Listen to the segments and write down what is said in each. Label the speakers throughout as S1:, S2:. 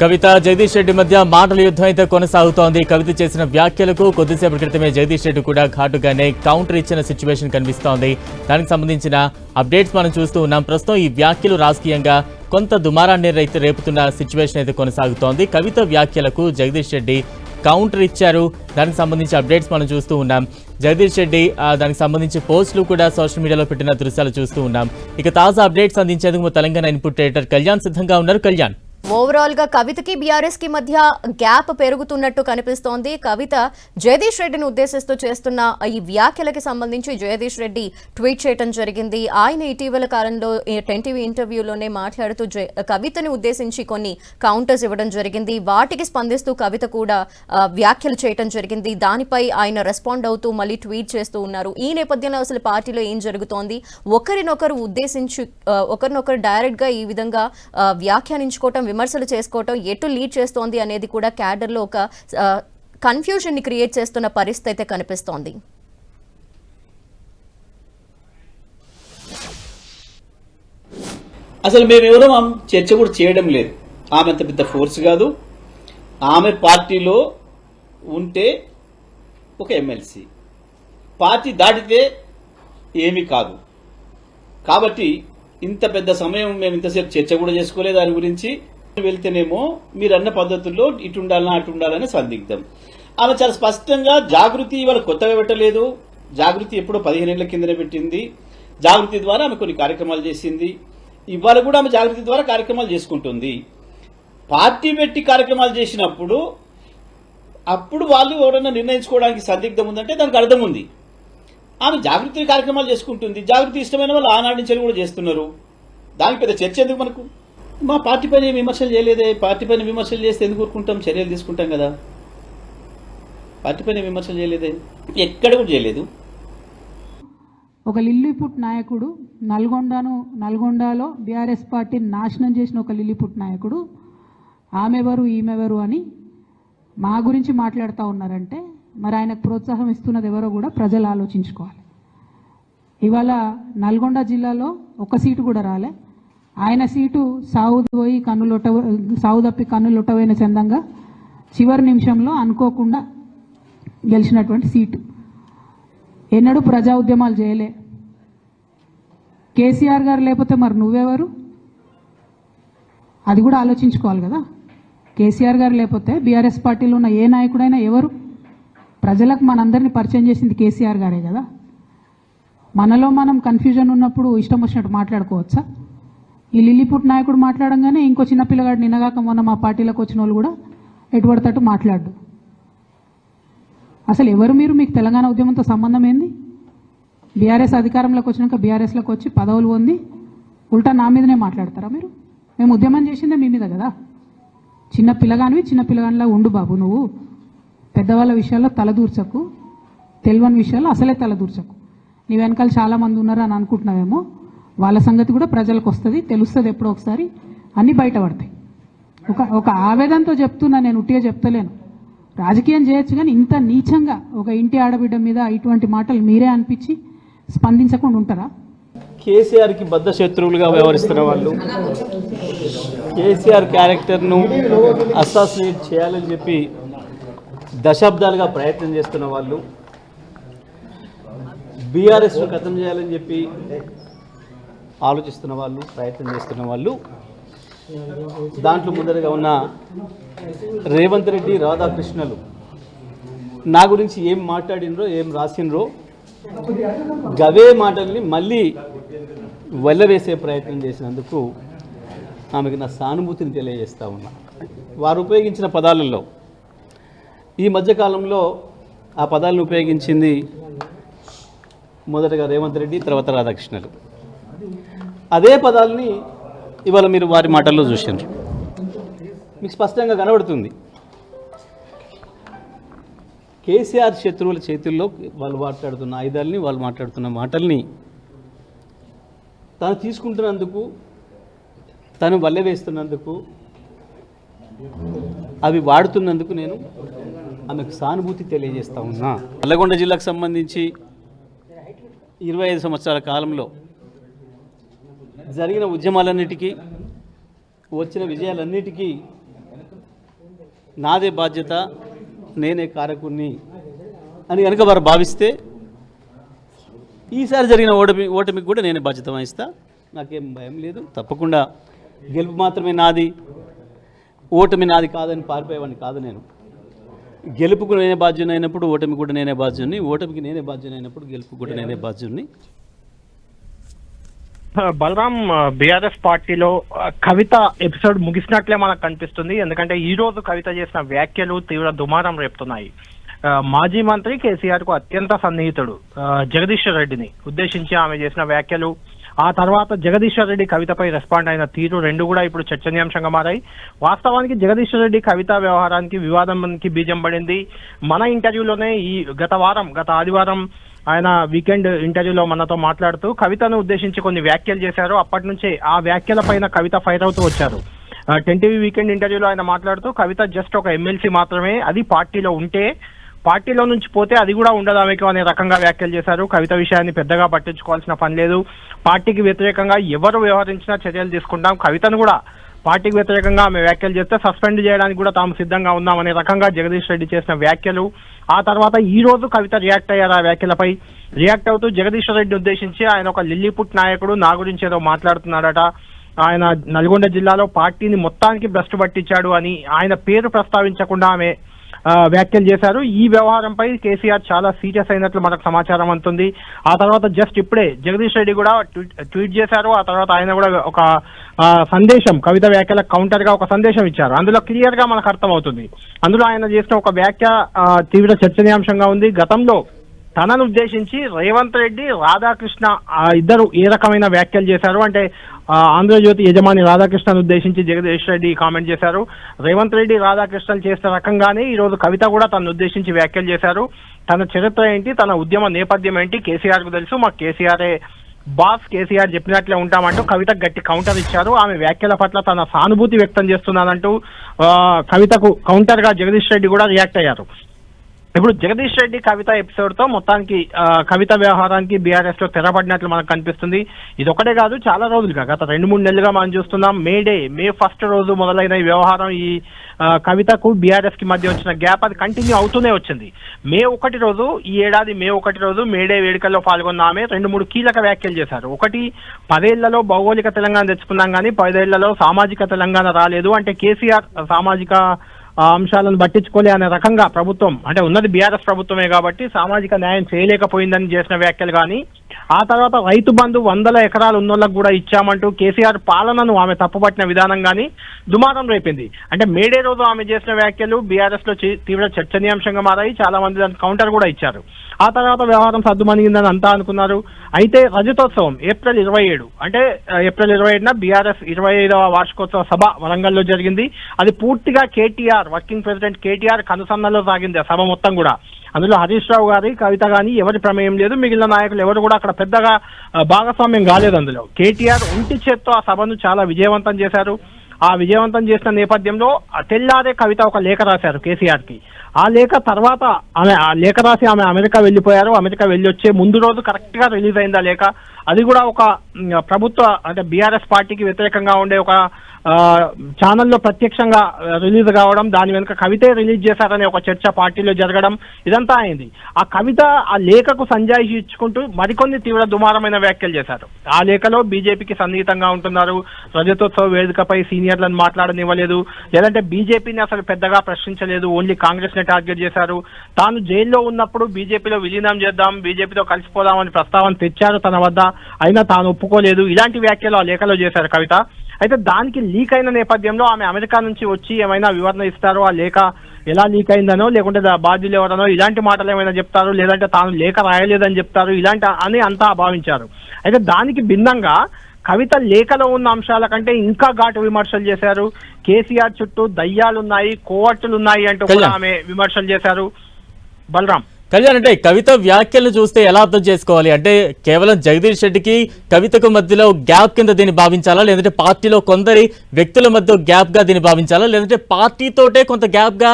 S1: కవిత జగదీష్ రెడ్డి మధ్య మాటల యుద్ధం అయితే కొనసాగుతోంది. కవిత చేసిన వ్యాఖ్యలకు కొద్దిసేపటి క్రితమే జగదీష్ రెడ్డి కూడా ఘాటుగానే కౌంటర్ ఇచ్చిన సిచ్యువేషన్ కనిపిస్తోంది. దానికి సంబంధించిన అప్డేట్స్ మనం చూస్తూ ఉన్నాం. ప్రస్తుతం ఈ వ్యాఖ్యలు రాజకీయంగా కొంత దుమారాన్ని అయితే రేపుతున్న సిచ్యువేషన్ అయితే కొనసాగుతోంది. కవిత వ్యాఖ్యలకు జగదీష్ రెడ్డి కౌంటర్ ఇచ్చారు. దానికి సంబంధించి అప్డేట్స్ మనం చూస్తూ ఉన్నాం. జగదీష్ రెడ్డి దానికి సంబంధించి పోస్టులు కూడా సోషల్ మీడియాలో పెట్టిన దృశ్యాలు చూస్తూ ఉన్నాం. ఇక తాజా అప్డేట్స్ అందించేందుకు తెలంగాణ ఇన్పుట్ ఎడిటర్ కళ్యాణ్ సిద్ధంగా ఉన్నారు. కళ్యాణ్.
S2: ఓవరాల్గా కవితకి బీఆర్ఎస్కి మధ్య గ్యాప్ పెరుగుతున్నట్టు కనిపిస్తోంది. కవిత జగదీష్ రెడ్డిని ఉద్దేశిస్తూ చేస్తున్న ఈ వ్యాఖ్యలకి సంబంధించి జగదీష్ రెడ్డి ట్వీట్ చేయడం జరిగింది. ఆయన ఇటీవల కాలంలో టెన్ టీవీ ఇంటర్వ్యూలోనే మాట్లాడుతూ జ- కవితని ఉద్దేశించి కొన్ని కౌంటర్స్ ఇవ్వడం జరిగింది. వాటికి స్పందిస్తూ కవిత కూడా వ్యాఖ్యలు చేయడం జరిగింది. దానిపై ఆయన రెస్పాండ్ అవుతూ మళ్ళీ ట్వీట్ చేస్తూ ఉన్నారు. ఈ నేపథ్యంలో అసలు పార్టీలో ఏం జరుగుతోంది? ఒకరినొకరు ఉద్దేశించి ఒకరినొకరు డైరెక్ట్గా ఈ విధంగా వ్యాఖ్యానించుకోవటం విమర్శలు చేసుకోవటం ఎటు లీడ్ చేస్తోంది అనేది కూడా క్యాడర్లో ఒక కన్ఫ్యూజన్ని క్రియేట్ చేస్తున్న పరిస్థితి అయితే కనిపిస్తోంది.
S3: అసలు మేమెవరూ? ఆమె చర్చ కూడా చేయడం లేదు. ఆమె అంత పెద్ద ఫోర్స్ కాదు. ఆమె పార్టీలో ఉంటే ఒక ఎమ్మెల్సీ. పార్టీ దాటితే ఏమీ కాదు. కాబట్టి ఇంత పెద్ద సమయం మేము ఇంతసేపు చర్చ కూడా చేసుకోలేదు దాని గురించి. వెళ్తేనేమో మీరు అన్న పద్ధతుల్లో ఇటు ఉండాలన్నా అటు ఉండాలని సందిగ్ధం. ఆమె చాలా స్పష్టంగా జాగృతి ఇవాళ కొత్తగా పెట్టలేదు. జాగృతి ఎప్పుడో పదిహేను ఏళ్ళ కిందనే పెట్టింది. జాగృతి ద్వారా ఆమె కొన్ని కార్యక్రమాలు చేసింది. ఇవాళ కూడా ఆమె జాగృతి ద్వారా కార్యక్రమాలు చేసుకుంటుంది. పార్టీ పెట్టి కార్యక్రమాలు చేసినప్పుడు అప్పుడు వాళ్ళు ఎవరైనా నిర్ణయించుకోవడానికి సందిగ్ధం ఉందంటే దానికి అర్థం ఉంది. ఆమె జాగృతి కార్యక్రమాలు చేసుకుంటుంది. జాగృతి ఇష్టమైన వాళ్ళు ఆనాటి నుంచి కూడా చేస్తున్నారు. దానికి పెద్ద చర్చ ఎందుకు మనకు? మా పార్టీ పైన విమర్శలు చేయలేదే? పార్టీ పైన విమర్శలు చేస్తే ఎందుకు ఊరుకుంటాం? చర్యలు తీసుకుంటాం కదా. పార్టీ పైన విమర్శలు చేయలేదే? ఎక్కడ కూడా చేయలేదు.
S4: ఒక లిల్లీపుట్ నాయకుడు నల్గొండను నల్గొండలో బీఆర్ఎస్ పార్టీని నాశనం చేసిన ఒక లిల్లీపుట్ నాయకుడు ఆమెవరు ఈమెవరు అని మా గురించి మాట్లాడుతూ ఉన్నారంటే మరి ఆయనకు ప్రోత్సాహం ఇస్తున్నది ఎవరో కూడా ప్రజలు ఆలోచించుకోవాలి. ఇవాళ నల్గొండ జిల్లాలో ఒక సీటు కూడా రాలే. ఆయన సీటు సాగు పోయి కన్నులొట్ట సాగు తప్పి కన్నులొట్టబోయిన చందంగా చివరి నిమిషంలో అనుకోకుండా గెలిచినటువంటి సీటు. ఎన్నడూ ప్రజా ఉద్యమాలు చేయలే. కేసీఆర్ గారు లేకపోతే మరి నువ్వెవరు? అది కూడా ఆలోచించుకోవాలి కదా. కేసీఆర్ గారు లేకపోతే బీఆర్ఎస్ పార్టీలో ఉన్న ఏ నాయకుడైనా ఎవరు? ప్రజలకు మనందరినీ పరిచయం చేసింది కేసీఆర్ గారే కదా. మనలో మనం కన్ఫ్యూజన్ ఉన్నప్పుడు ఇష్టం వచ్చినట్టు మాట్లాడుకోవచ్చా? ఈ లిల్లీపుట్ నాయకుడు మాట్లాడంగానే ఇంకో చిన్న పిల్లగాడు నిన్నగాక మొన్న మా పార్టీలోకి వచ్చిన వాళ్ళు కూడా ఎటుపడతట్టు మాట్లాడు అసలు ఎవరు మీరు? మీకు తెలంగాణ ఉద్యమంతో సంబంధం ఏంది? బీఆర్ఎస్ అధికారంలోకి వచ్చినాక బీఆర్ఎస్లోకి వచ్చి పదవులు పొంది ఉల్టా నా మీదనే మాట్లాడతారా మీరు? మేము ఉద్యమం చేసిందే మీ మీద కదా? చిన్న పిల్లగానివి చిన్న పిల్లగానిలా ఉండు బాబు నువ్వు. పెద్దవాళ్ళ విషయాల్లో తలదూర్చకు తెలివని విషయాల్లో అసలే తలదూర్చకు నీ వెనకాల చాలామంది ఉన్నారు అని అనుకుంటున్నావేమో? వాళ్ళ సంగతి కూడా ప్రజలకు వస్తుంది తెలుస్తుంది ఎప్పుడో ఒకసారి. అన్నీ బయటపడతాయి. ఒక ఒక ఆవేదనతో చెప్తున్నా నేను ఉట్టిగా చెప్తలేను. రాజకీయం చేయొచ్చు కానీ ఇంత నీచంగా ఒక ఇంటి ఆడబిడ్డ మీద ఇటువంటి మాటలు మీరే అనిపించి స్పందించకుండా ఉంటారా?
S3: కేసీఆర్కి బద్ధ బద్ద శత్రువులుగా వ్యవహరిస్తున్న వాళ్ళు కేసీఆర్ క్యారెక్టర్ను అసాసినేట్ చేయాలని చెప్పి దశాబ్దాలుగా ప్రయత్నం చేస్తున్న వాళ్ళు బీఆర్ఎస్ను ఖతం చేయాలని చెప్పి ఆలోచిస్తున్న వాళ్ళు ప్రయత్నం చేస్తున్న వాళ్ళు. దాంట్లో ముందరగా ఉన్న రేవంత్ రెడ్డి రాధాకృష్ణలు నా గురించి ఏం మాట్లాడినరో ఏం రాసినరో గవే మాటల్ని మళ్ళీ వెళ్ళవేసే ప్రయత్నం చేసినందుకు ఆమెకు నా సానుభూతిని తెలియజేస్తూ ఉన్నా. వారు ఉపయోగించిన పదాలలో ఈ మధ్యకాలంలో ఆ పదాలను ఉపయోగించింది మొదటగా రేవంత్ రెడ్డి తర్వాత రాధాకృష్ణలు. అదే పదాలని ఇవాళ మీరు వారి మాటల్లో చూసారు మీకు స్పష్టంగా కనబడుతుంది. కేసీఆర్ శత్రువుల చేతుల్లో వాళ్ళు మాట్లాడుతున్న ఆయుధాలని వాళ్ళు మాట్లాడుతున్న మాటల్ని తను తీసుకుంటున్నందుకు తను వల్లె వేస్తున్నందుకు అవి వాడుతున్నందుకు నేను ఆమెకు సానుభూతి తెలియజేస్తా ఉన్నా. నల్లగొండ జిల్లాకు సంబంధించి ఇరవై ఐదు సంవత్సరాల కాలంలో జరిగిన ఉద్యమాలన్నిటికీ వచ్చిన విజయాలన్నిటికీ నాదే బాధ్యత నేనే కారకుణ్ణి అని కనుక వారు భావిస్తే ఈసారి జరిగిన ఓటమి ఓటమికి కూడా నేనే బాధ్యత వహిస్తా. నాకేం భయం లేదు. తప్పకుండా గెలుపు మాత్రమే నాది. ఓటమి నాది కాదని పారిపోయేవాడిని కాదు నేను. గెలుపుకు నేనే బాధ్యత అయినప్పుడు ఓటమి కూడా నేనే బాధ్యుని ఓటమికి నేనే బాధ్యత అయినప్పుడు గెలుపు కూడా నేనే బాధ్యుని
S5: బలరాం బీఆర్ఎస్ పార్టీలో కవిత ఎపిసోడ్ ముగిసినట్లే మనకు కనిపిస్తుంది. ఎందుకంటే ఈ రోజు కవిత చేసిన వ్యాఖ్యలు తీవ్ర దుమారం రేపుతున్నాయి. మాజీ మంత్రి కేసీఆర్కు అత్యంత సన్నిహితుడు జగదీశ్వర్ రెడ్డిని ఉద్దేశించి ఆమె చేసిన వ్యాఖ్యలు. ఆ తర్వాత జగదీశ్వర్ రెడ్డి కవితపై రెస్పాండ్ అయిన తీరు రెండు కూడా ఇప్పుడు చర్చనీయాంశంగా మారాయి. వాస్తవానికి జగదీశ్వర్ రెడ్డి కవిత వ్యవహారానికి వివాదానికి బీజం పడింది. మన ఇంటర్వ్యూలోనే ఈ గత వారం గత ఆదివారం ఆయన వీకెండ్ ఇంటర్వ్యూలో మనతో మాట్లాడుతూ కవితను ఉద్దేశించి కొన్ని వ్యాఖ్యలు చేశారు. అప్పటి నుంచే ఆ వ్యాఖ్యల పైన కవిత ఫైర్ అవుతూ వచ్చారు. టెన్ టీవీ వీకెండ్ ఇంటర్వ్యూలో ఆయన మాట్లాడుతూ కవిత జస్ట్ ఒక ఎమ్మెల్సీ మాత్రమే అది పార్టీలో ఉంటే పార్టీలో నుంచి పోతే అది కూడా ఉండదు ఆమెకు అనే రకంగా వ్యాఖ్యలు చేశారు. కవిత విషయాన్ని పెద్దగా పట్టించుకోవాల్సిన పని లేదు. పార్టీకి వ్యతిరేకంగా ఎవరు వ్యవహరించినా చర్యలు తీసుకుంటాం. కవితను కూడా పార్టీకి వ్యతిరేకంగా ఆమె వ్యాఖ్యలు చేస్తే సస్పెండ్ చేయడానికి కూడా తాము సిద్ధంగా ఉన్నామనే రకంగా జగదీష్ రెడ్డి చేసిన వ్యాఖ్యలు. ఆ తర్వాత ఈ రోజు కవిత రియాక్ట్ అయ్యారు ఆ వ్యాఖ్యలపై. రియాక్ట్ అవుతూ జగదీశ్వర్ రెడ్డి ఉద్దేశించి ఆయన ఒక లిల్లీపుట్ నాయకుడు నా గురించి ఏదో మాట్లాడుతున్నాడట. ఆయన నల్గొండ జిల్లాలో పార్టీని మొత్తానికి భ్రష్టు పట్టించాడు అని ఆయన పేరు ప్రస్తావించకుండా ఆమె వ్యాఖ్యలు చేశారు. ఈ వ్యవహారంపై కేసీఆర్ చాలా సీరియస్ అయినట్లు మనకు సమాచారం అందుతుంది. ఆ తర్వాత జస్ట్ ఇప్పుడే జగదీష్ రెడ్డి కూడా ట్వీట్ ట్వీట్ చేశారు. ఆ తర్వాత ఆయన కూడా ఒక సందేశం కవిత వ్యాఖ్యల కౌంటర్గా ఒక సందేశం ఇచ్చారు. అందులో క్లియర్గా మనకు అర్థమవుతుంది. అందులో ఆయన చేసిన ఒక వ్యాఖ్య తీవ్ర చర్చనీయాంశంగా ఉంది. గతంలో తనను ఉద్దేశించి రేవంత్ రెడ్డి రాధాకృష్ణ ఇద్దరు ఏ రకమైన వ్యాఖ్యలు చేశారు? అంటే ఆంధ్రజ్యోతి యజమాని రాధాకృష్ణను ఉద్దేశించి జగదీష్ రెడ్డి కామెంట్ చేశారు. రేవంత్ రెడ్డి రాధాకృష్ణలు చేసిన రకంగానే ఈరోజు కవిత కూడా తనను ఉద్దేశించి వ్యాఖ్యలు చేశారు. తన చరిత్ర ఏంటి? తన ఉద్యమ నేపథ్యం ఏంటి? కేసీఆర్కు తెలుసు. మాకు కేసీఆర్ఏ బాస్ కేసీఆర్ చెప్పినట్లే ఉంటామంటూ కవిత గట్టి కౌంటర్ ఇచ్చారు. ఆమె వ్యాఖ్యల పట్ల తన సానుభూతి వ్యక్తం చేస్తున్నానంటూ కవితకు కౌంటర్గా జగదీష్ రెడ్డి కూడా రియాక్ట్ అయ్యారు. ఇప్పుడు జగదీష్ రెడ్డి కవిత ఎపిసోడ్తో మొత్తానికి కవిత వ్యవహారానికి బీఆర్ఎస్లో తెరపడినట్లు మనకు కనిపిస్తుంది. ఇది ఒకటే కాదు చాలా రోజులుగా గత రెండు మూడు నెలలుగా మనం చూస్తున్నాం మే డే మే ఫస్ట్ రోజు మొదలైన ఈ వ్యవహారం ఈ కవితకు బీఆర్ఎస్కి మధ్య వచ్చిన గ్యాప్ అది కంటిన్యూ అవుతూనే వచ్చింది. మే ఒకటి రోజు ఈ ఏడాది మే ఒకటి రోజు మే డే వేడుకల్లో పాల్గొన్న ఆమె రెండు మూడు కీలక వ్యాఖ్యలు చేశారు. ఒకటి పదేళ్ళలో భౌగోళిక తెలంగాణ తెచ్చుకున్నాం కానీ పదేళ్ళలో సామాజిక తెలంగాణ రాలేదు. అంటే కేసీఆర్ సామాజిక అంశాలను పట్టించుకోలే అనే రకంగా ప్రభుత్వం అంటే ఉన్నది బీఆర్ఎస్ ప్రభుత్వమే కాబట్టి సామాజిక న్యాయం చేయలేకపోయిందని చేసిన వ్యాఖ్యలు కానీ ఆ తర్వాత రైతు బంధు వందల ఎకరాలు ఉన్నోళ్ళకు కూడా ఇచ్చామంటూ కేసీఆర్ పాలనను ఆమె తప్పుపట్టిన విధానం కానీ దుమారం రేపింది. అంటే మేడే రోజు ఆమె చేసిన వ్యాఖ్యలు బీఆర్ఎస్లో తీవ్ర చర్చనీయాంశంగా మారాయి. చాలా మంది దానికి కౌంటర్ కూడా ఇచ్చారు. ఆ తర్వాత వ్యవహారం సర్దుమణిగిందని అంతా అనుకున్నారు. అయితే రజతోత్సవం ఏప్రిల్ ఇరవై ఏడు అంటే ఏప్రిల్ ఇరవై ఏడున బీఆర్ఎస్ ఇరవై ఐదవ వార్షికోత్సవ సభ వరంగల్లో జరిగింది. అది పూర్తిగా కేటీఆర్ వర్కింగ్ ప్రెసిడెంట్ కేటీఆర్ కనుసన్నలో సాగింది ఆ సభ మొత్తం కూడా. అందులో హరీష్ రావు గారి కవిత గాని ఎవరి ప్రమేయం లేదు. మిగిలిన నాయకులు ఎవరు కూడా అక్కడ పెద్దగా భాగస్వామ్యం కాలేదు అందులో. కేటీఆర్ ఒంటి చేత్తో ఆ సభను చాలా విజయవంతం చేశారు. ఆ విజయవంతం చేసిన నేపథ్యంలో తెల్లారే కవిత ఒక లేఖ రాశారు కేసీఆర్కి ఆ లేఖ తర్వాత ఆమె ఆ లేఖ రాసి ఆమె అమెరికా వెళ్ళిపోయారు. అమెరికా వెళ్ళి వచ్చే ముందు రోజు కరెక్ట్గా రిలీజ్ అయింది ఆ లేఖ. అది కూడా ఒక ప్రభుత్వ అంటే బీఆర్ఎస్ పార్టీకి వ్యతిరేకంగా ఉండే ఒక ఛానల్లో ప్రత్యక్షంగా రిలీజ్ కావడం దాని వెనుక కవితే రిలీజ్ చేశారనే ఒక చర్చ పార్టీలో జరగడం ఇదంతా అయింది. ఆ కవిత ఆ లేఖకు సంజాయిషి ఇచ్చుకుంటూ మరికొన్ని తీవ్ర దుమారమైన వ్యాఖ్యలు చేశారు. ఆ లేఖలో బీజేపీకి సన్నిహితంగా ఉంటున్నారు. రజతోత్సవ వేదికపై సీనియర్లను మాట్లాడనివ్వలేదు. లేదంటే బీజేపీని అసలు పెద్దగా ప్రశ్నించలేదు. ఓన్లీ కాంగ్రెస్ని టార్గెట్ చేశారు. తాను జైల్లో ఉన్నప్పుడు బీజేపీలో విలీనం చేద్దాం బీజేపీతో కలిసిపోదామని ప్రస్తావన తెచ్చారు తన వద్ద. అయినా తాను ఒప్పుకోలేదు. ఇలాంటి వ్యాఖ్యలు ఆ లేఖలో చేశారు కవిత. అయితే దానికి లీక్ అయిన నేపథ్యంలో ఆమె అమెరికా నుంచి వచ్చి ఏమైనా వివరణ ఇస్తారో ఆ లేఖ ఎలా లీక్ అయిందనో లేకుంటే బాధ్యులు ఎవరనో ఇలాంటి మాటలు ఏమైనా చెప్తారు లేదంటే తాను లేఖ రాయలేదని చెప్తారు ఇలాంటి అని అంతా భావించారు. అయితే దానికి భిన్నంగా కవిత లేఖలో ఉన్న అంశాల కంటే ఇంకా ఘాటు విమర్శలు చేశారు. కేసీఆర్ చుట్టూ దయ్యాలున్నాయి కోవట్టులు ఉన్నాయి అంటూ కూడా. ఆమె విమర్శలు చేశారు. బలరాం.
S1: కళ్యాణ్ అంటే కవిత వ్యాఖ్యలను చూస్తే ఎలా అర్థం చేసుకోవాలి? అంటే కేవలం జగదీష్ రెడ్డికి కవితకు మధ్యలో గ్యాప్ కింద దీన్ని భావించాలా? లేదంటే పార్టీలో కొందరి వ్యక్తుల మధ్య గ్యాప్గా దీన్ని భావించాలా? లేదంటే పార్టీతోటే కొంత గ్యాప్గా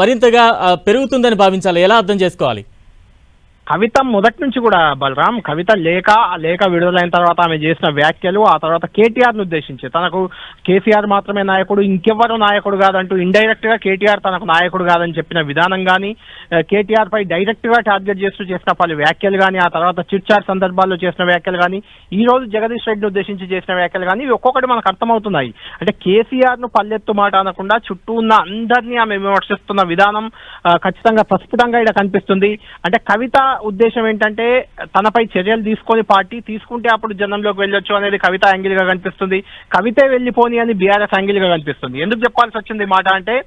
S1: మరింతగా పెరుగుతుందని భావించాలా? ఎలా అర్థం చేసుకోవాలి?
S5: కవిత మొదటి నుంచి కూడా బలరాం కవిత లేఖ ఆ లేఖ విడుదలైన తర్వాత ఆమె చేసిన వ్యాఖ్యలు ఆ తర్వాత కేటీఆర్ను ఉద్దేశించి. తనకు కేసీఆర్ మాత్రమే నాయకుడు ఇంకెవ్వరు నాయకుడు కాదంటూ ఇండైరెక్ట్గా కేటీఆర్ తనకు నాయకుడు కాదని చెప్పిన విధానం కానీ కేటీఆర్ పై డైరెక్ట్గా టార్గెట్ చేస్తూ చేసిన పలు వ్యాఖ్యలు కానీ ఆ తర్వాత చిట్చాట్ సందర్భాల్లో చేసిన వ్యాఖ్యలు కానీ ఈ రోజు జగదీష్ రెడ్డిని ఉద్దేశించి చేసిన వ్యాఖ్యలు కానీ ఒక్కొక్కటి మనకు అర్థమవుతున్నాయి. అంటే కేసీఆర్ను పల్లెత్తు మాట అనకుండా చుట్టూ ఉన్న అందరినీ ఆమె విమర్శిస్తున్న విధానం ఖచ్చితంగా ప్రస్ఫుటంగా ఇక్కడ కనిపిస్తుంది. అంటే కవిత ఉద్దేశం ఏంటంటే తనపై చర్యలు తీసుకొని పార్టీ తీసుకుంటే అప్పుడు జనంలోకి వెళ్ళొచ్చు అనేది కవిత యాంగిల్గా కనిపిస్తుంది. కవితే వెళ్ళిపోని అని బీఆర్ఎస్ యాంగిల్గా కనిపిస్తుంది. ఎందుకు చెప్పాల్సి వచ్చింది మాట అంటే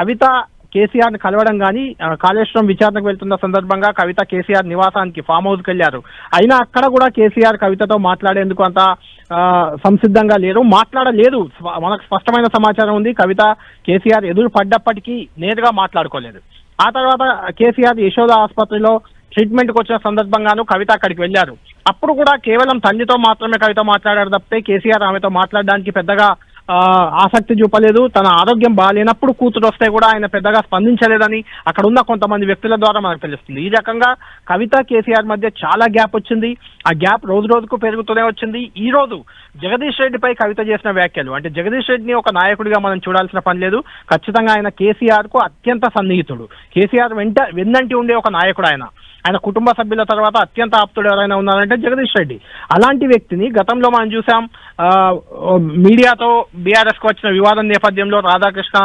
S5: కవిత కేసీఆర్ని కలవడం కానీ కాళేశ్వరం విచారణకు వెళ్తున్న సందర్భంగా కవిత కేసీఆర్ నివాసానికి ఫామ్ హౌస్కి వెళ్ళారు. అయినా అక్కడ కూడా కేసీఆర్ కవితతో మాట్లాడేందుకు అంత ఆ, సంసిద్ధంగా లేరు. మాట్లాడలేదు. మనకు స్పష్టమైన సమాచారం ఉంది. కవిత కేసీఆర్ ఎదురు పడ్డప్పటికీ నేరుగా మాట్లాడుకోలేదు. ఆ తర్వాత కేసీఆర్ యశోద ఆసుపత్రిలో ట్రీట్మెంట్కి వచ్చిన సందర్భంగాను కవిత అక్కడికి వెళ్ళారు. అప్పుడు కూడా కేవలం తండ్రితో మాత్రమే కవిత మాట్లాడారు తప్పితే కేసీఆర్ ఆమెతో మాట్లాడడానికి పెద్దగా ఆసక్తి చూపలేదు. తన ఆరోగ్యం బాగాలేనప్పుడు కూతురు వస్తే కూడా ఆయన పెద్దగా స్పందించలేదని అక్కడ ఉన్న కొంతమంది వ్యక్తుల ద్వారా మనకు తెలుస్తుంది. ఈ రకంగా కవిత కేసీఆర్ మధ్య చాలా గ్యాప్ వచ్చింది. ఆ గ్యాప్ రోజు రోజుకు పెరుగుతూనే వచ్చింది. ఈ రోజు జగదీష్ రెడ్డిపై కవిత చేసిన వ్యాఖ్యలు. అంటే జగదీష్ రెడ్డిని ఒక నాయకుడిగా మనం చూడాల్సిన పని లేదు. ఖచ్చితంగా ఆయన కేసీఆర్కు అత్యంత సన్నిహితుడు. కేసీఆర్ వెంట వెన్నంటి ఉండే ఒక నాయకుడు ఆయన. ఆయన కుటుంబ సభ్యుల తర్వాత అత్యంత ఆప్తుడు ఎవరైనా ఉన్నారంటే జగదీష్ రెడ్డి. అలాంటి వ్యక్తిని గతంలో మనం చూసాం. ఆ, మీడియాతో బీఆర్ఎస్కు వచ్చిన వివాదం నేపథ్యంలో రాధాకృష్ణ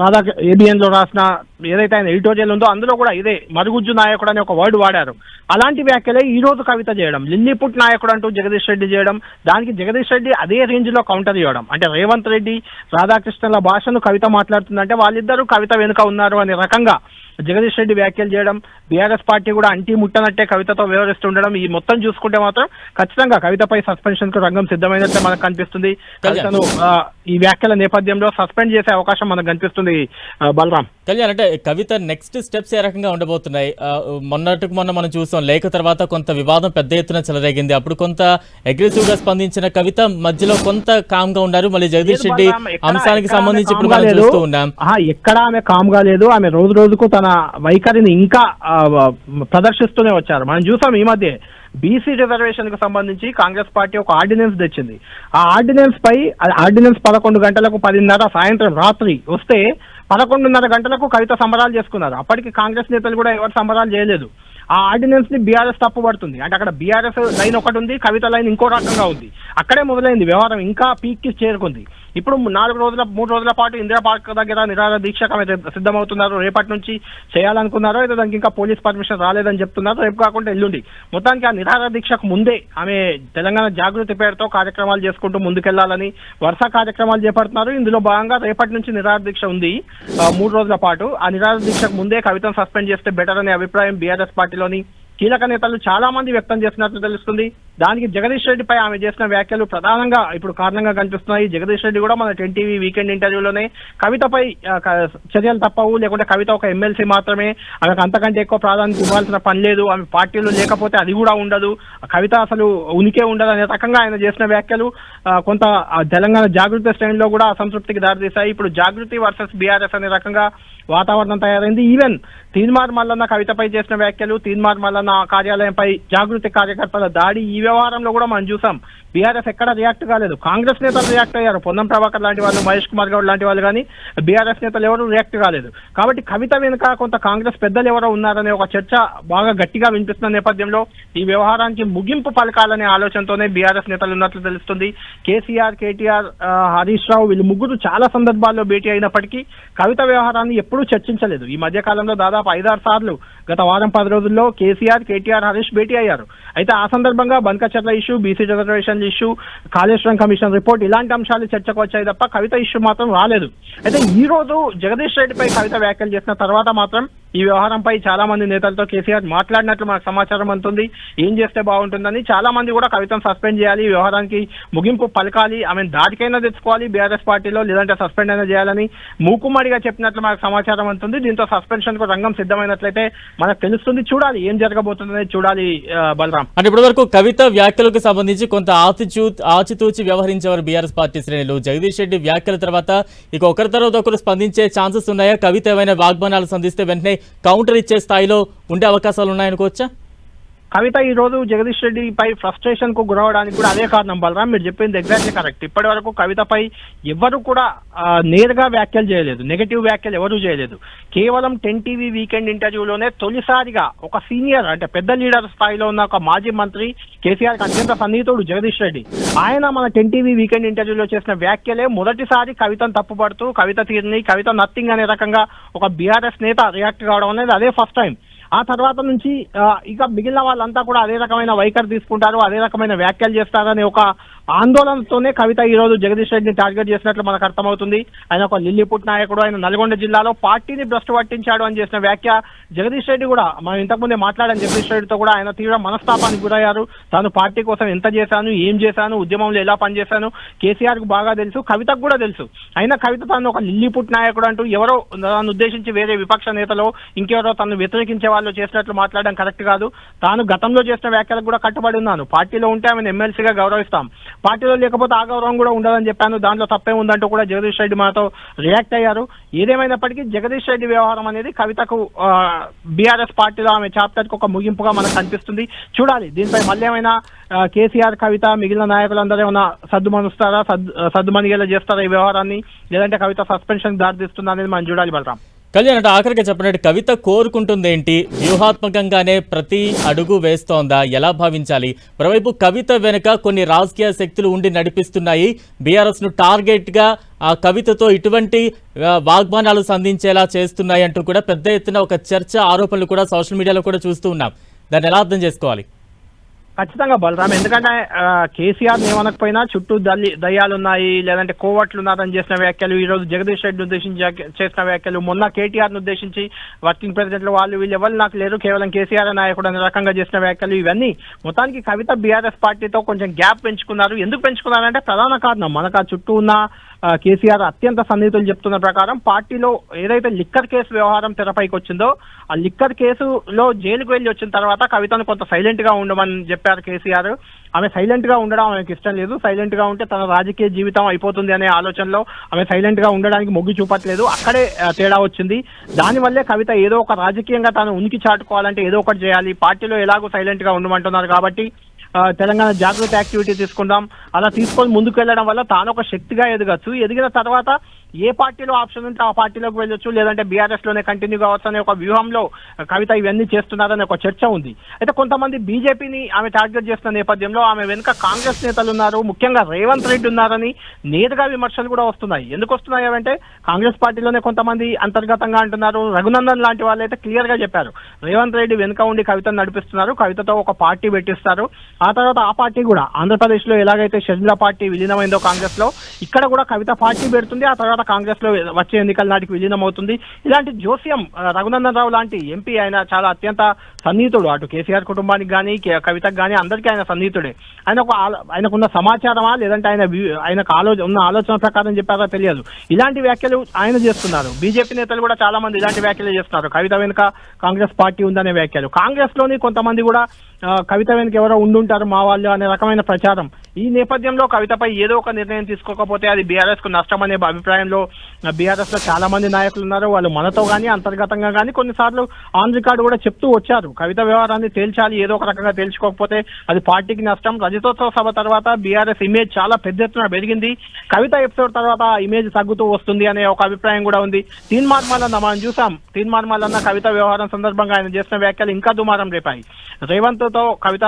S5: రాధా ఏబిఎన్లో రాసిన ఏదైతే ఆయన ఎడిటోరియల్ ఉందో అందులో కూడా ఇదే మరుగుజ్జు నాయకుడు అనే ఒక వర్డ్ వాడారు. అలాంటి వ్యాఖ్యలే ఈ రోజు కవిత చేయడం లిల్లీపుట్ నాయకుడు అంటూ జగదీష్ రెడ్డి చేయడం దానికి జగదీష్ రెడ్డి అదే రేంజ్లో కౌంటర్ ఇవ్వడం. అంటే రేవంత్ రెడ్డి రాధాకృష్ణల భాషను కవిత మాట్లాడుతుందంటే వాళ్ళిద్దరూ కవిత వెనుక ఉన్నారు అనే రకంగా జగదీష్ రెడ్డి వ్యాఖ్యలు చేయడం బీఆర్ఎస్ పార్టీ కూడా అంటీ ముట్టనట్టే కవితతో వ్యవహరిస్తుండడం ఈ మొత్తం చూసుకుంటే మాత్రం ఖచ్చితంగా కవితపై సస్పెన్షన్కు రంగం సిద్ధమైనట్లే మనకు కనిపిస్తుంది. కవితను ఈ వ్యాఖ్యల నేపథ్యంలో సస్పెండ్ చేసే అవకాశం మనకు కనిపిస్తుంది బలరాం.
S1: కళ్యాణ్ అంటే కవిత నెక్స్ట్ స్టెప్స్ ఏ రకంగా ఉండబోతున్నాయి? మొన్నటికి మొన్న మనం చూసాం లేఖ తర్వాత కొంత వివాదం పెద్ద ఎత్తున చెలరేగింది. అప్పుడు కొంత అగ్రెసివ్గా స్పందించిన కవిత మధ్యలో కొంత కామ్గా ఉన్నారు. మళ్ళీ జగదీష్ రెడ్డి అంశానికి సంబంధించి ఇప్పుడు మనం. చూస్తూ ఉన్నాం.
S5: ఎక్కడ ఆమె కామ్గా లేదు. ఆమె రోజు రోజుకు తన వైఖరిని ఇంకా ప్రదర్శిస్తూనే వచ్చారు. మనం చూసాం ఈ మధ్య బీసీ రిజర్వేషన్కు సంబంధించి కాంగ్రెస్ పార్టీ ఒక ఆర్డినెన్స్ తెచ్చింది. ఆ ఆర్డినెన్స్ పై ఆర్డినెన్స్ పదకొండు గంటలకు పదిన్నర సాయంత్రం రాత్రి వస్తే పదకొండున్నర గంటలకు కవిత సంబరాలు చేసుకున్నారు. అప్పటికి కాంగ్రెస్ నేతలు కూడా ఎవరు సంబరాలు చేయలేదు. ఆ ఆర్డినెన్స్ని బీఆర్ఎస్ తప్పుపడుతుంది. అంటే అక్కడ బీఆర్ఎస్ లైన్ ఒకటి ఉంది కవిత లైన్ ఇంకో రకంగా ఉంది. అక్కడే మొదలైంది వ్యవహారం. ఇంకా పీక్కి చేరుకుంది. ఇప్పుడు నాలుగు రోజుల మూడు రోజుల పాటు ఇందిరా పార్క్ దగ్గర నిరాహార దీక్షకు ఆమె సిద్ధమవుతున్నారు. రేపటి నుంచి చేయాలనుకున్నారో అయితే దానికి ఇంకా పోలీస్ పర్మిషన్ రాలేదని చెప్తున్నారు. రేపు కాకుండా ఎల్లుండి. మొత్తానికి ఆ నిరాహార దీక్షకు ముందే ఆమె తెలంగాణ జాగృతి పేరుతో కార్యక్రమాలు చేసుకుంటూ ముందుకెళ్ళాలని వరుస కార్యక్రమాలు చేపడుతున్నారు. ఇందులో భాగంగా రేపటి నుంచి నిరాహార దీక్ష ఉంది. మూడు రోజుల పాటు. ఆ నిరాహార దీక్షకు ముందే కవితను సస్పెండ్ చేస్తే బెటర్ అనే అభిప్రాయం బీఆర్ఎస్ పార్టీలోని కీలక నేతలు చాలా మంది వ్యక్తం చేసినట్లు తెలుస్తుంది. దానికి జగదీష్ రెడ్డిపై ఆమె చేసిన వ్యాఖ్యలు ప్రధానంగా ఇప్పుడు కారణంగా కనిపిస్తున్నాయి. జగదీష్ రెడ్డి కూడా మన టెన్ టీవీ వీకెండ్ ఇంటర్వ్యూలోనే కవితపై చర్యలు తప్పవు. లేకుంటే కవిత ఒక ఎమ్మెల్సీ మాత్రమే. ఆమెకు అంతకంటే ఎక్కువ ప్రాధాన్యత ఇవ్వాల్సిన పని లేదు. ఆమె పార్టీలో లేకపోతే అది కూడా ఉండదు. కవిత అసలు ఉనికే ఉండదు అనే రకంగా ఆయన చేసిన వ్యాఖ్యలు కొంత తెలంగాణ జాగృతి శ్రేణిలో కూడా అసంతృప్తికి దారితీశాయి. ఇప్పుడు జాగృతి వర్సెస్ బీఆర్ఎస్ అనే రకంగా వాతావరణం తయారైంది. ఈవెన్ తీన్మార్ మల్లన్న కవితపై చేసిన వ్యాఖ్యలు తీన్మార్ మల్లన్న కార్యాలయంపై జాగృతి కార్యకర్తల దాడి ఈ వ్యవహారంలో కూడా మనం చూసాం. బీఆర్ఎస్ ఎక్కడ రియాక్ట్ కాలేదు. కాంగ్రెస్ నేతలు రియాక్ట్ అయ్యారు. పొన్నం ప్రభాకర్ లాంటి వాళ్ళు మహేష్ కుమార్ గౌడ్ లాంటి వాళ్ళు కానీ బీఆర్ఎస్ నేతలు ఎవరు రియాక్ట్ కాలేదు. కాబట్టి కవిత వెనుక కొంత కాంగ్రెస్ పెద్దలు ఎవరో ఉన్నారనే ఒక చర్చ బాగా గట్టిగా వినిపిస్తున్న నేపథ్యంలో ఈ వ్యవహారానికి ముగింపు పలకాలనే ఆలోచనతోనే బీఆర్ఎస్ నేతలు ఉన్నట్లు తెలుస్తుంది. కేసీఆర్ కేటీఆర్ హరీష్ రావు వీళ్ళు ముగ్గురు చాలా సందర్భాల్లో భేటీ అయినప్పటికీ కవిత వ్యవహారాన్ని ఎప్పుడూ చర్చించలేదు. ఈ మధ్యకాలంలో దాదాపు దాదాపు ఐదారు సార్లు గత వారం పది రోజుల్లో కేసీఆర్ కేటీఆర్ హరీష్ భేటీ అయ్యారు. అయితే ఆ సందర్భంగా Banakacherla issue BC reservation issue Kaleshwaram commission report ఇలాంటి అంశాలు చర్చకు వచ్చాయి తప్ప కవిత ఇష్యూ మాత్రం రాలేదు. అయితే ఈ రోజు జగదీష్ రెడ్డిపై కవిత వ్యాఖ్యలు చేసిన తర్వాత మాత్రం ఈ వ్యవహారంపై చాలా మంది నేతలతో కేసీఆర్ మాట్లాడినట్లు మనకు సమాచారం అందుతుంది. ఏం చేస్తే బాగుంటుందని చాలా మంది కూడా కవితను సస్పెండ్ చేయాలి ఈ వ్యవహారానికి ముగింపు పలకాలి ఆమె దాటికైనా తెచ్చుకోవాలి బీఆర్ఎస్ పార్టీలో లేదంటే సస్పెండ్ అయినా చేయాలని మూకుమ్మడిగా చెప్పినట్లు మనకు సమాచారం అందుతుంది. దీంతో సస్పెన్షన్కు రంగం సిద్ధమైనట్లయితే మనకు తెలుస్తుంది. చూడాలి ఏం జరగబోతుందనేది చూడాలి బలరాం.
S1: అంటే ఇప్పటివరకు కవిత వ్యాఖ్యలకు సంబంధించి కొంత ఆచిచూ ఆచితూచి వ్యవహరించేవారు బీఆర్ఎస్ పార్టీ శ్రేణులు. జగదీష్ రెడ్డి వ్యాఖ్యల తర్వాత ఇక ఒకరి తర్వాత ఒకరు స్పందించే ఛాన్సెస్ ఉన్నాయా? కవిత ఏమైనా వాగ్బానాలు సంధిస్తే వెంటనే కౌంటర్ ఇచ్చే స్థాయిలో ఉండే అవకాశాలు ఉన్నాయనుకోవచ్చా
S5: కవిత ఈ రోజు జగదీష్ రెడ్డిపై ఫ్రస్ట్రేషన్కు గురవడానికి కూడా అదే కారణం. బలరాం మీరు చెప్పింది ఎగ్జాక్ట్లీ కరెక్ట్ ఇప్పటి వరకు కవితపై ఎవరు కూడా నేరుగా వ్యాఖ్యలు చేయలేదు. నెగటివ్ వ్యాఖ్యలు ఎవరు చేయలేదు. కేవలం టెన్ టీవీ వీకెండ్ ఇంటర్వ్యూలోనే తొలిసారిగా ఒక సీనియర్ అంటే పెద్ద లీడర్ స్థాయిలో ఉన్న ఒక మాజీ మంత్రి కేసీఆర్ అత్యంత సన్నిహితుడు జగదీష్ రెడ్డి. ఆయన మన టెన్ టీవీ వీకెండ్ ఇంటర్వ్యూలో చేసిన వ్యాఖ్యలే మొదటిసారి కవితను తప్పుపడుతూ కవిత తీరుని కవిత నథింగ్ అనే రకంగా ఒక బీఆర్ఎస్ నేత రియాక్ట్ కావడం అనేది అదే ఫస్ట్ టైం ఆ తర్వాత నుంచి ఇక మిగిలిన వాళ్ళంతా కూడా అదే రకమైన వైఖరి తీసుకుంటారు అదే రకమైన వ్యాఖ్యలు చేస్తారని ఒక ఆందోళనతోనే కవిత ఈ రోజు జగదీష్ రెడ్డిని టార్గెట్ చేసినట్లు మనకు అర్థమవుతుంది. ఆయన ఒక లిల్లిపుట్ నాయకుడు ఆయన నల్గొండ జిల్లాలో పార్టీని భ్రష్టు పట్టించాడు అని చేసిన వ్యాఖ్య జగదీష్ రెడ్డి కూడా మనం ఇంతకుముందే మాట్లాడాం జగదీష్ రెడ్డితో కూడా ఆయన తీవ్ర మనస్తాపానికి గురయ్యారు. తాను పార్టీ కోసం ఎంత చేశాను ఏం చేశాను ఉద్యమంలో ఎలా పనిచేశాను కేసీఆర్కు బాగా తెలుసు కవితకు కూడా తెలుసు. అయినా కవిత తాను ఒక లిల్లిపుట్ నాయకుడు అంటూ ఎవరో తను ఉద్దేశించి వేరే విపక్ష నేతలో ఇంకెవరో తను వ్యతిరేకించే వాళ్ళు చేసినట్లు మాట్లాడడం కరెక్ట్ కాదు. తాను గతంలో చేసిన వ్యాఖ్యలకు కూడా కట్టుబడి ఉన్నాను. పార్టీలో ఉంటే ఆమెను ఎమ్మెల్సీగా గౌరవిస్తాం. పార్టీలో లేకపోతే ఆ కూడా ఉండదని చెప్పాను. దాంట్లో తప్పే ఉందంటూ కూడా జగదీష్ రెడ్డి మాతో రియాక్ట్ అయ్యారు. ఏదేమైనప్పటికీ జగదీష్ రెడ్డి వ్యవహారం అనేది కవితకు బీఆర్ఎస్ పార్టీలో ఆమె చాప్టర్కి ఒక ముగింపుగా మనకు కనిపిస్తుంది. చూడాలి. దీనిపై మళ్ళీ ఏమైనా కేసీఆర్ కవిత మిగిలిన నాయకులందరూ ఏమైనా సద్దు మనుస్తారా సద్దు మనిగేలా చేస్తారా ఈ వ్యవహారాన్ని? లేదంటే కవిత సస్పెన్షన్ దారితీస్తుందా అనేది మనం చూడాలి బలరాం.
S1: కళ్యాణ్ అంటే ఆఖరిగా చెప్పినట్టు కవిత కోరుకుంటుంది ఏంటి? వ్యూహాత్మకంగానే ప్రతి అడుగు వేస్తోందా? ఎలా భావించాలి? మరోవైపు కవిత వెనుక కొన్ని రాజకీయ శక్తులు ఉండి నడిపిస్తున్నాయి. బీఆర్ఎస్ను ఆ కవితతో ఇటువంటి వాగ్మానాలు సంధించేలా చేస్తున్నాయి అంటూ కూడా పెద్ద ఎత్తున ఒక చర్చ ఆరోపణలు కూడా సోషల్ మీడియాలో కూడా చూస్తూ ఉన్నాం. దాన్ని ఎలా అర్థం చేసుకోవాలి?
S5: ఖచ్చితంగా బలరామ్ ఎందుకంటే కేసీఆర్ ఏమనకపోయినా చుట్టూ దల్లి దయ్యాలు ఉన్నాయి లేదంటే కోవట్లు ఉన్నారని చేసిన వ్యాఖ్యలు ఈ రోజు జగదీష్ రెడ్డి ఉద్దేశించి చేసిన వ్యాఖ్యలు మొన్న కేటీఆర్ను ఉద్దేశించి వర్కింగ్ ప్రెసిడెంట్లు వాళ్ళు వీళ్ళు ఎవరు నాకు లేరు కేవలం కేసీఆర్ నాయకుడు అనే రకంగా చేసిన వ్యాఖ్యలు ఇవన్నీ. మొత్తానికి కవిత బీఆర్ఎస్ పార్టీతో కొంచెం గ్యాప్ పెంచుకున్నారు. ఎందుకు పెంచుకున్నారంటే ప్రధాన కారణం మనకు ఆ చుట్టూ ఉన్న కేసీఆర్ అత్యంత సన్నిహితులు చెప్తున్న ప్రకారం పార్టీలో ఏదైతే లిక్కర్ కేసు వ్యవహారం తెరపైకి వచ్చిందో ఆ లిక్కర్ కేసులో జైలుకు వెళ్ళి వచ్చిన తర్వాత కవితను కొంత సైలెంట్గా ఉండమని చెప్పారు కేసీఆర్. ఆమె సైలెంట్గా ఉండడం ఆమెకి ఇష్టం లేదు. సైలెంట్గా ఉంటే తన రాజకీయ జీవితం అయిపోతుంది అనే ఆలోచనలో ఆమె సైలెంట్గా ఉండడానికి మొగ్గు చూపట్లేదు. అక్కడే తేడా వచ్చింది. దానివల్లే కవిత ఏదో ఒక రాజకీయంగా తాను ఉనికి చాటుకోవాలంటే ఏదో ఒకటి చేయాలి. పార్టీలో ఎలాగో సైలెంట్గా ఉండమంటున్నారు కాబట్టి తెలంగాణ జాగృతి యాక్టివిటీ తీసుకుందాం. అలా తీసుకొని ముందుకు వెళ్ళడం వల్ల తాను ఒక శక్తిగా ఎదగచ్చు. ఎదిగిన తర్వాత ఏ పార్టీలో ఆప్షన్ ఉంటే ఆ పార్టీలోకి వెళ్ళొచ్చు లేదంటే బీఆర్ఎస్లోనే కంటిన్యూ కావచ్చు అనే ఒక వ్యూహంలో కవిత ఇవన్నీ చేస్తున్నారనే ఒక చర్చ ఉంది. అయితే కొంతమంది బీజేపీని ఆమె టార్గెట్ చేస్తున్న నేపథ్యంలో ఆమె వెనుక కాంగ్రెస్ నేతలు ఉన్నారు ముఖ్యంగా రేవంత్ రెడ్డి ఉన్నారని నేరుగా విమర్శలు కూడా వస్తున్నాయి. ఎందుకు వస్తున్నాయి అంటే కాంగ్రెస్ పార్టీలోనే కొంతమంది అంతర్గతంగా అంటున్నారు. రఘునందన్ లాంటి వాళ్ళు అయితే క్లియర్గా చెప్పారు. రేవంత్ రెడ్డి వెనుక ఉండి కవితను నడిపిస్తున్నారు కవితతో ఒక పార్టీ పెట్టిస్తారు. ఆ తర్వాత ఆ పార్టీ కూడా ఆంధ్రప్రదేశ్లో ఎలాగైతే షర్మిల పార్టీ విలీనమైందో కాంగ్రెస్లో ఇక్కడ కూడా కవిత పార్టీ పెడుతుంది. ఆ తర్వాత కాంగ్రెస్లో వచ్చే ఎన్నికల నాటికి విలీనం అవుతుంది ఇలాంటి జోస్యం రఘునందన్ రావు లాంటి ఎంపీ ఆయన చాలా అత్యంత సన్నిహితుడు. అటు కేసీఆర్ కుటుంబానికి కానీ కవితకు కానీ అందరికీ ఆయన సన్నిహితుడే. ఆయన ఒక ఆయనకున్న సమాచారమా లేదంటే ఆయన ఆయనకు ఆలోచన ఉన్న ఆలోచన ప్రకారం చెప్పారా తెలియదు. ఇలాంటి వ్యాఖ్యలు ఆయన చేస్తున్నారు. బీజేపీ నేతలు కూడా చాలా మంది ఇలాంటి వ్యాఖ్యలు చేస్తున్నారు. కవిత వెనుక కాంగ్రెస్ పార్టీ ఉందనే వ్యాఖ్యలు. కాంగ్రెస్లోని కొంతమంది కూడా కవిత వెనుక ఎవరో ఉండుంటారు మా వాళ్ళు అనే రకమైన ప్రచారం. ఈ నేపథ్యంలో కవితపై ఏదో ఒక నిర్ణయం తీసుకోకపోతే అది బీఆర్ఎస్కు నష్టం అనే అభిప్రాయంలో బీఆర్ఎస్లో చాలా మంది నాయకులు ఉన్నారు. వాళ్ళు మనతో కానీ అంతర్గతంగా కానీ కొన్నిసార్లు ఆన్ రికార్డు కూడా చెప్తూ వచ్చారు. కవిత వ్యవహారాన్ని తేల్చాలి ఏదో ఒక రకంగా తేల్చుకోకపోతే అది పార్టీకి నష్టం. రజతోత్సవ సభ తర్వాత బీఆర్ఎస్ ఇమేజ్ చాలా పెద్ద ఎత్తున పెరిగింది. కవిత ఎపిసోడ్ తర్వాత ఇమేజ్ తగ్గుతూ వస్తుంది అనే ఒక అభిప్రాయం కూడా ఉంది. తీన్ మార్మాలన్న మనం చూసాం. తీన్ మార్మాలన్న కవిత వ్యవహారం సందర్భంగా ఆయన చేసిన వ్యాఖ్యలు ఇంకా దుమారం రేపాయి. రేవంత్ తో కవిత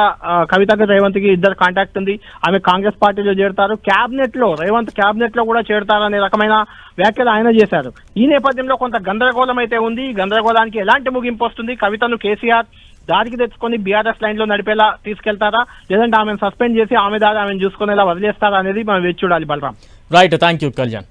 S5: కవితకి రేవంత్కి ఇద్దరు కాంటాక్ట్ ఉంది. ఆమె కాంగ్రెస్ పార్టీలో చేరుతారు. క్యాబినెట్లో రేవంత్ క్యాబినెట్లో కూడా చేరుతారనే రకమైన వ్యాఖ్యలు ఆయన చేశారు. ఈ నేపథ్యంలో కొంత గందరగోళం అయితే ఉంది. గందరగోళానికి ఎలాంటి ముగింపు వస్తుంది? కవితను కేసీఆర్ దారికి తెచ్చుకొని బీఆర్ఎస్ లైన్లో నడిపేలా తీసుకెళ్తారా? లేదంటే ఆమెను సస్పెండ్ చేసి ఆమె దారి ఆమెను చూసుకునేలా వదిలేస్తారా అనేది మనం వేచి చూడాలి Balaram.
S1: Right thank you Kalyan